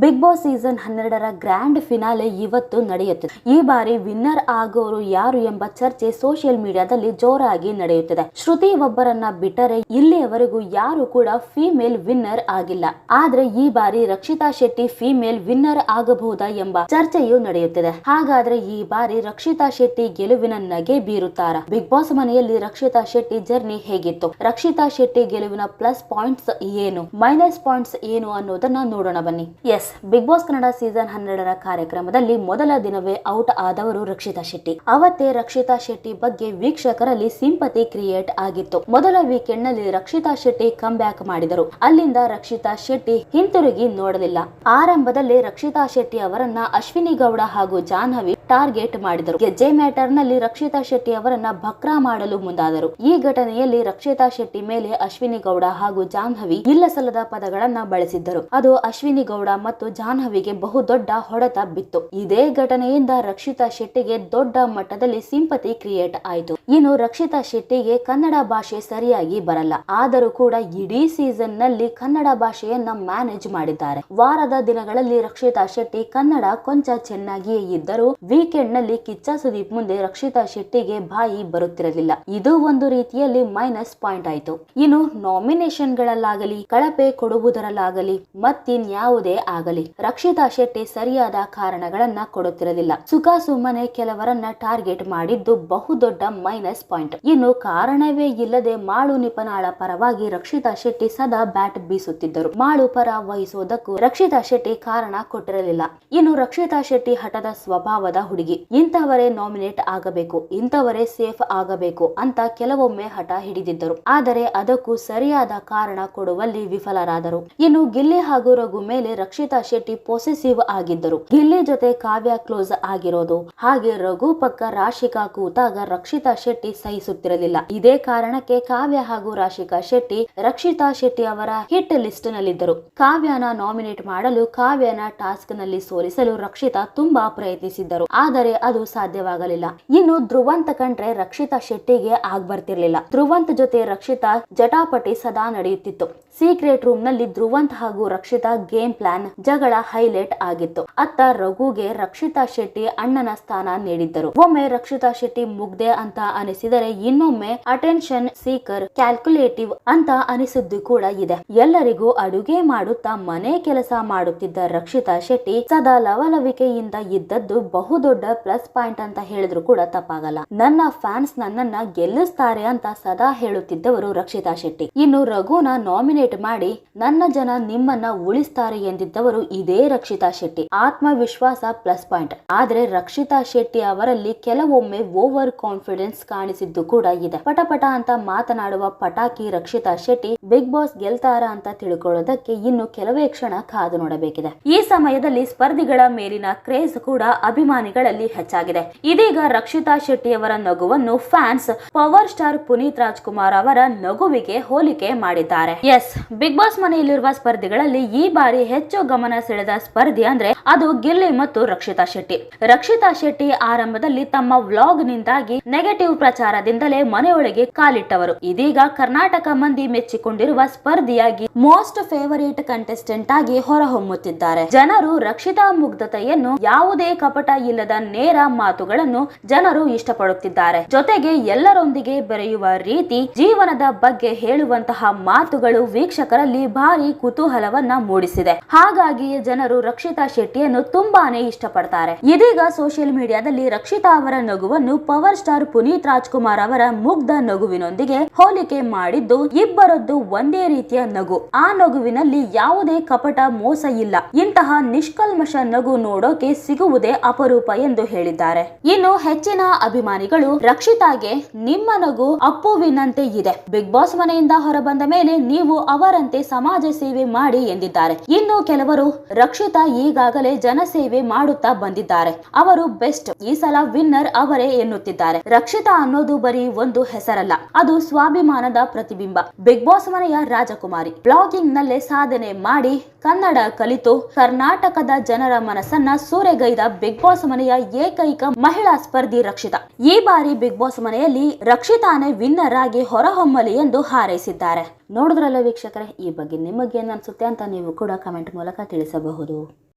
Big Boss season ಹನ್ನೆರಡರ grand finale ಇವತ್ತು ನಡೆಯುತ್ತಿದೆ. ಈ ಬಾರಿ ವಿನ್ನರ್ ಆಗೋರು ಯಾರು ಎಂಬ ಚರ್ಚೆ ಸೋಷಿಯಲ್ ಮೀಡಿಯಾದಲ್ಲಿ ಜೋರಾಗಿ ನಡೆಯುತ್ತಿದೆ. ಶ್ರುತಿ ಒಬ್ಬರನ್ನ ಬಿಟ್ಟರೆ ಇಲ್ಲಿಯವರೆಗೂ ಯಾರು ಕೂಡ ಫಿಮೇಲ್ ವಿನ್ನರ್ ಆಗಿಲ್ಲ. ಆದ್ರೆ ಈ ಬಾರಿ ರಕ್ಷಿತಾ ಶೆಟ್ಟಿ ಫಿಮೇಲ್ ವಿನ್ನರ್ ಆಗಬಹುದಾ ಎಂಬ ಚರ್ಚೆಯು ನಡೆಯುತ್ತಿದೆ. ಹಾಗಾದ್ರೆ ಈ ಬಾರಿ ರಕ್ಷಿತಾ ಶೆಟ್ಟಿ ಗೆಲುವಿನ ನಗೆ ಬೀರುತ್ತಾರ? ಬಿಗ್ ಬಾಸ್ ಮನೆಯಲ್ಲಿ ರಕ್ಷಿತಾ ಶೆಟ್ಟಿ ಜರ್ನಿ ಹೇಗಿತ್ತು? ರಕ್ಷಿತಾ ಶೆಟ್ಟಿ ಗೆಲುವಿನ ಪ್ಲಸ್ ಪಾಯಿಂಟ್ಸ್ ಏನು? ಮೈನಸ್ ಪಾಯಿಂಟ್ಸ್ ಏನು ಅನ್ನೋದನ್ನ ನೋಡೋಣ ಬನ್ನಿ. Yes Bigg Boss Kannada season ಹನ್ನೆರಡರ ಕಾರ್ಯಕ್ರಮದಲ್ಲಿ ಮೊದಲ ದಿನವೇ ಔಟ್ ಆದವರು ರಕ್ಷಿತಾ ಶೆಟ್ಟಿ. ಅವತ್ತೇ ರಕ್ಷಿತಾ ಶೆಟ್ಟಿ ಬಗ್ಗೆ ವೀಕ್ಷಕರಲ್ಲಿ ಸಿಂಪತಿ ಕ್ರಿಯೇಟ್ ಆಗಿತ್ತು. ಮೊದಲ ವೀಕೆಂಡ್ನಲ್ಲಿ ರಕ್ಷಿತಾ ಶೆಟ್ಟಿ ಕಮ್ ಬ್ಯಾಕ್ ಮಾಡಿದರು. ಅಲ್ಲಿಂದ ರಕ್ಷಿತಾ ಶೆಟ್ಟಿ ಹಿಂತಿರುಗಿ ನೋಡಲಿಲ್ಲ. ಆರಂಭದಲ್ಲಿ ರಕ್ಷಿತಾ ಶೆಟ್ಟಿ ಅವರನ್ನ ಅಶ್ವಿನಿ ಗೌಡ ಹಾಗೂ ಜಾಹ್ನವಿ ಟಾರ್ಗೆಟ್ ಮಾಡಿದರು. ಜೆ ಮ್ಯಾಟರ್ನಲ್ಲಿ ರಕ್ಷಿತಾ ಶೆಟ್ಟಿ ಅವರನ್ನ ಭಕ್ರ ಮಾಡಲು ಮುಂದಾದರು. ಈ ಘಟನೆಯಲ್ಲಿ ರಕ್ಷಿತಾ ಶೆಟ್ಟಿ ಮೇಲೆ ಅಶ್ವಿನಿ ಗೌಡ ಹಾಗೂ ಜಾಹ್ನವಿ ಇಲ್ಲಸಲ್ಲದ ಪದಗಳನ್ನ ಬಳಸಿದ್ದರು. ಅದು ಅಶ್ವಿನಿ ಗೌಡ ಮತ್ತು ಜಾಹ್ನವಿಗೆ ಬಹುದೊಡ್ಡ ಹೊಡೆತ ಬಿತ್ತು. ಇದೇ ಘಟನೆಯಿಂದ ರಕ್ಷಿತಾ ಶೆಟ್ಟಿಗೆ ದೊಡ್ಡ ಮಟ್ಟದಲ್ಲಿ ಸಿಂಪತಿ ಕ್ರಿಯೇಟ್ ಆಯಿತು. ಇನ್ನು ರಕ್ಷಿತಾ ಶೆಟ್ಟಿಗೆ ಕನ್ನಡ ಭಾಷೆ ಸರಿಯಾಗಿ ಬರಲ್ಲ. ಆದರೂ ಕೂಡ ಇಡೀ ಸೀಸನ್ನಲ್ಲಿ ಕನ್ನಡ ಭಾಷೆಯನ್ನ ಮ್ಯಾನೇಜ್ ಮಾಡಿದ್ದಾರೆ. ವಾರದ ದಿನಗಳಲ್ಲಿ ರಕ್ಷಿತಾ ಶೆಟ್ಟಿ ಕನ್ನಡ ಕೊಂಚ ಚೆನ್ನಾಗಿಯೇ ಇದ್ದರೂ ವೀಕೆಂಡ್ನಲ್ಲಿ ಕಿಚ್ಚ ಸುದೀಪ್ ಮುಂದೆ ರಕ್ಷಿತಾ ಶೆಟ್ಟಿಗೆ ಬಾಯಿ ಬರುತ್ತಿರಲಿಲ್ಲ. ಇದು ಒಂದು ರೀತಿಯಲ್ಲಿ ಮೈನಸ್ ಪಾಯಿಂಟ್ ಆಯಿತು. ಇನ್ನು ನಾಮಿನೇಷನ್ ಗಳಲ್ಲಾಗಲಿ ಕಳಪೆ ಕೊಡುವುದರಲ್ಲಾಗಲಿ ಮತ್ತಿನ್ಯಾವುದೇ ಆಗಲಿ. ರಕ್ಷಿತಾ ಶೆಟ್ಟಿ ಸರಿಯಾದ ಕಾರಣಗಳನ್ನ ಕೊಡುತ್ತಿರಲಿಲ್ಲ. ಸುಖ ಸುಮ್ಮನೆ ಕೆಲವರನ್ನ ಟಾರ್ಗೆಟ್ ಮಾಡಿದ್ದು ಬಹುದೊಡ್ಡ ಮೈನಸ್ ಪಾಯಿಂಟ್. ಇನ್ನು ಕಾರಣವೇ ಇಲ್ಲದೆ ಮಾಳು ನಿಪನಾಳ ಪರವಾಗಿ ರಕ್ಷಿತಾ ಶೆಟ್ಟಿ ಸದಾ ಬ್ಯಾಟ್ ಬೀಸುತ್ತಿದ್ದರು. ಮಾಳು ಪರ ವಹಿಸುವುದಕ್ಕೂ ರಕ್ಷಿತಾ ಶೆಟ್ಟಿ ಕಾರಣ ಕೊಟ್ಟಿರಲಿಲ್ಲ. ಇನ್ನು ರಕ್ಷಿತಾ ಶೆಟ್ಟಿ ಹಠದ ಸ್ವಭಾವದ ಹುಡುಗಿ. ಇಂಥವರೇ ನಾಮಿನೇಟ್ ಆಗಬೇಕು, ಇಂಥವರೇ ಸೇಫ್ ಆಗಬೇಕು ಅಂತ ಕೆಲವೊಮ್ಮೆ ಹಠ ಹಿಡಿದಿದ್ದರು. ಆದರೆ ಅದಕ್ಕೂ ಸರಿಯಾದ ಕಾರಣ ಕೊಡುವಲ್ಲಿ ವಿಫಲರಾದರು. ಇನ್ನು ಗಿಲ್ಲಿ ಹಾಗೂ ರಘು ಮೇಲೆ ರಕ್ಷಿತಾ ಶೆಟ್ಟಿ ಪೊಸೆಸಿವ್ ಆಗಿದ್ದರು. ಗಿಲ್ಲಿ ಜೊತೆ ಕಾವ್ಯ ಕ್ಲೋಸ್ ಆಗಿರೋದು. ಹಾಗೆ ರಘು ಪಕ್ಕ ರಾಶಿಕಾ ಕೂತಾಗ ರಕ್ಷಿತಾ ಶೆಟ್ಟಿ ಸಹಿಸುತ್ತಿರಲಿಲ್ಲ. ಇದೇ ಕಾರಣಕ್ಕೆ ಕಾವ್ಯ ಹಾಗೂ ರಾಶಿಕಾ ಶೆಟ್ಟಿ, ರಕ್ಷಿತಾ ಶೆಟ್ಟಿ ಅವರ ಹಿಟ್ ಲಿಸ್ಟ್ ನಲ್ಲಿದ್ದರು. ಕಾವ್ಯನ ನಾಮಿನೇಟ್ ಮಾಡಲು ಕಾವ್ಯನ ಟಾಸ್ಕ್ನಲ್ಲಿ ಸೋಲಿಸಲು ರಕ್ಷಿತಾ ತುಂಬಾ ಪ್ರಯತ್ನಿಸಿದ್ದರು. ಆದರೆ ಅದು ಸಾಧ್ಯವಾಗಲಿಲ್ಲ. ಇನ್ನು ಧ್ರುವಂತ ಕಂಡ್ರೆ ರಕ್ಷಿತಾ ಶೆಟ್ಟಿಗೆ ಆಗ್ಬರ್ತಿರ್ಲಿಲ್ಲ. ಧ್ರುವಂತ ಜೊತೆ ರಕ್ಷಿತಾ ಜಟಾಪಟಿ ಸದಾ ನಡೆಯುತ್ತಿತ್ತು. ಸೀಕ್ರೆಟ್ ರೂಮ್ನಲ್ಲಿ ಧ್ರುವಂತ್ ಹಾಗೂ ರಕ್ಷಿತಾ ಗೇಮ್ ಪ್ಲಾನ್ ಜಗಳ ಹೈಲೈಟ್ ಆಗಿತ್ತು. ಅತ್ತ ರಘುಗೆ ರಕ್ಷಿತಾ ಶೆಟ್ಟಿ ಅಣ್ಣನ ಸ್ಥಾನ ನೀಡಿದ್ದರು. ಒಮ್ಮೆ ರಕ್ಷಿತಾ ಶೆಟ್ಟಿ ಮುಗ್ದೆ ಅಂತ ಅನಿಸಿದರೆ ಇನ್ನೊಮ್ಮೆ ಅಟೆನ್ಷನ್ ಸೀಕರ್ ಕ್ಯಾಲ್ಕುಲೇಟಿವ್ ಅಂತ ಅನಿಸಿದ್ದು ಕೂಡ ಇದೆ. ಎಲ್ಲರಿಗೂ ಅಡುಗೆ ಮಾಡುತ್ತಾ ಮನೆ ಕೆಲಸ ಮಾಡುತ್ತಿದ್ದ ರಕ್ಷಿತಾ ಶೆಟ್ಟಿ ಸದಾ ಲವಲವಿಕೆಯಿಂದ ಇದ್ದದ್ದು ಬಹುದೊಡ್ಡ ಪ್ಲಸ್ ಪಾಯಿಂಟ್ ಅಂತ ಹೇಳಿದ್ರು ಕೂಡ ತಪ್ಪಾಗಲ್ಲ. ನನ್ನ ಫ್ಯಾನ್ಸ್ ನನ್ನನ್ನ ಗೆಲ್ಲಿಸ್ತಾರೆ ಅಂತ ಸದಾ ಹೇಳುತ್ತಿದ್ದವರು ರಕ್ಷಿತಾ ಶೆಟ್ಟಿ. ಇನ್ನು ರಘುನ ನಾಮಿನೇಟ್ ಮಾಡಿ ನನ್ನ ಜನ ನಿಮ್ಮನ್ನ ಉಳಿಸ್ತಾರೆ ಎಂದಿದ್ದವರು ಇದೇ ರಕ್ಷಿತಾ ಶೆಟ್ಟಿ. ಆತ್ಮವಿಶ್ವಾಸ ಪ್ಲಸ್ ಪಾಯಿಂಟ್ ಆದ್ರೆ ರಕ್ಷಿತಾ ಶೆಟ್ಟಿ ಅವರಲ್ಲಿ ಕೆಲವೊಮ್ಮೆ ಓವರ್ ಕಾನ್ಫಿಡೆನ್ಸ್ ಕಾಣಿಸಿದ್ದು ಕೂಡ ಇದೆ. ಪಟಪಟ ಅಂತ ಮಾತನಾಡುವ ಪಟಾಕಿ ರಕ್ಷಿತಾ ಶೆಟ್ಟಿ ಬಿಗ್ ಬಾಸ್ ಗೆಲ್ತಾರ ಅಂತ ತಿಳ್ಕೊಳ್ಳೋದಕ್ಕೆ ಇನ್ನು ಕೆಲವೇ ಕ್ಷಣ ಕಾದು ನೋಡಬೇಕಿದೆ. ಈ ಸಮಯದಲ್ಲಿ ಸ್ಪರ್ಧಿಗಳ ಮೇಲಿನ ಕ್ರೇಜ್ ಕೂಡ ಅಭಿಮಾನಿಗಳಲ್ಲಿ ಹೆಚ್ಚಾಗಿದೆ. ಇದೀಗ ರಕ್ಷಿತಾ ಶೆಟ್ಟಿ ಅವರ ನಗುವನ್ನು fans power star Puneeth Rajkumar ಅವರ ನಗುವಿಗೆ ಹೋಲಿಕೆ ಮಾಡಿದ್ದಾರೆ. ಎಸ್ ಬಿಗ್ ಬಾಸ್ ಮನೆಯಲ್ಲಿರುವ ಸ್ಪರ್ಧಿಗಳಲ್ಲಿ ಈ ಬಾರಿ ಹೆಚ್ಚು ಗಮನ ಸೆಳೆದ ಸ್ಪರ್ಧಿ ಅಂದ್ರೆ ಅದು ಗಿಲ್ಲಿ ಮತ್ತು ರಕ್ಷಿತಾ ಶೆಟ್ಟಿ. ರಕ್ಷಿತಾ ಶೆಟ್ಟಿ ಆರಂಭದಲ್ಲಿ ತಮ್ಮ ವ್ಲಾಗ್ ನಿಂದಾಗಿ ನೆಗೆಟಿವ್ ಪ್ರಚಾರದಿಂದಲೇ ಮನೆಯೊಳಗೆ ಕಾಲಿಟ್ಟವರು. ಇದೀಗ ಕರ್ನಾಟಕ ಮಂದಿ ಮೆಚ್ಚಿಕೊಂಡಿರುವ ಸ್ಪರ್ಧಿಯಾಗಿ ಮೋಸ್ಟ್ ಫೇವರೇಟ್ ಕಂಟೆಸ್ಟೆಂಟ್ ಆಗಿ ಹೊರಹೊಮ್ಮುತ್ತಿದ್ದಾರೆ. ಜನರು ರಕ್ಷಿತಾ ಮುಗ್ಧತೆಯನ್ನು ಯಾವುದೇ ಕಪಟ ಇಲ್ಲದ ನೇರ ಮಾತುಗಳನ್ನು ಜನರು ಇಷ್ಟಪಡುತ್ತಿದ್ದಾರೆ. ಜೊತೆಗೆ ಎಲ್ಲರೊಂದಿಗೆ ಬೆರೆಯುವ ರೀತಿ ಜೀವನದ ಬಗ್ಗೆ ಹೇಳುವಂತಹ ಮಾತುಗಳು ವೀಕ್ಷಕರಲ್ಲಿ ಭಾರಿ ಕುತೂಹಲವನ್ನ ಮೂಡಿಸಿದೆ. ಹಾಗಾಗಿಯೇ ಜನರು ರಕ್ಷಿತಾ ಶೆಟ್ಟಿಯನ್ನು ತುಂಬಾನೇ ಇಷ್ಟಪಡ್ತಾರೆ. ಇದೀಗ ಸೋಷಿಯಲ್ ಮೀಡಿಯಾದಲ್ಲಿ ರಕ್ಷಿತಾ ಅವರ ನಗುವನ್ನು ಪವರ್ ಸ್ಟಾರ್ ಪುನೀತ್ ರಾಜ್ಕುಮಾರ್ ಅವರ ಮುಗ್ಧ ನಗುವಿನೊಂದಿಗೆ ಹೋಲಿಕೆ ಮಾಡಿದ್ದು, ಇಬ್ಬರದ್ದು ಒಂದೇ ರೀತಿಯ ನಗು. ಆ ನಗುವಿನಲ್ಲಿ ಯಾವುದೇ ಕಪಟ ಮೋಸ ಇಲ್ಲ. ಇಂತಹ ನಿಷ್ಕಲ್ಮಶ ನಗು ನೋಡೋಕೆ ಸಿಗುವುದೇ ಅಪರೂಪ ಎಂದು ಹೇಳಿದ್ದಾರೆ. ಇನ್ನು ಹೆಚ್ಚಿನ ಅಭಿಮಾನಿಗಳು ರಕ್ಷಿತಾಗೆ ನಿಮ್ಮ ನಗು ಅಪ್ಪುವಿನಂತೆ ಇದೆ. ಬಿಗ್ ಬಾಸ್ ಮನೆಯಿಂದ ಹೊರಬಂದ ಮೇಲೆ ನೀವು ಅವರಂತೆ ಸಮಾಜ ಸೇವೆ ಮಾಡಿ ಎಂದಿದ್ದಾರೆ. ಇನ್ನು ಕೆಲವರು ರಕ್ಷಿತಾ ಈಗಾಗಲೇ ಜನಸೇವೆ ಮಾಡುತ್ತಾ ಬಂದಿದ್ದಾರೆ. ಅವರು ಬೆಸ್ಟ್ ಈ ಸಲ ವಿನ್ನರ್ ಅವರೇ ಎನ್ನುತ್ತಿದ್ದಾರೆ. ರಕ್ಷಿತಾ ಅನ್ನೋದು ಬರೀ ಒಂದು ಹೆಸರಲ್ಲ, ಅದು ಸ್ವಾಭಿಮಾನದ ಪ್ರತಿಬಿಂಬ. ಬಿಗ್ ಬಾಸ್ ಮನೆಯ ರಾಜಕುಮಾರಿ. ಬ್ಲಾಗಿಂಗ್ ನಲ್ಲೇ ಸಾಧನೆ ಮಾಡಿ ಕನ್ನಡ ಕಲಿತು ಕರ್ನಾಟಕದ ಜನರ ಮನಸ್ಸನ್ನ ಸೂರೆಗೈದ ಬಿಗ್ ಬಾಸ್ ಮನೆಯ ಏಕೈಕ ಮಹಿಳಾ ಸ್ಪರ್ಧಿ ರಕ್ಷಿತಾ. ಈ ಬಾರಿ ಬಿಗ್ ಬಾಸ್ ಮನೆಯಲ್ಲಿ ರಕ್ಷಿತಾನೇ ವಿನ್ನರ್ ಆಗಿ ಹೊರಹೊಮ್ಮಲಿ ಎಂದು ಹಾರೈಸಿದ್ದಾರೆ. ನೋಡಿದ್ರಲ್ಲ ವೀಕ್ಷಕರೇ ಈ ಬಗ್ಗೆ ನಿಮಗೇನು ಅನಿಸುತ್ತೆ ಅಂತ ನೀವು ಕೂಡ ಕಮೆಂಟ್ ಮೂಲಕ ತಿಳಿಸಬಹುದು.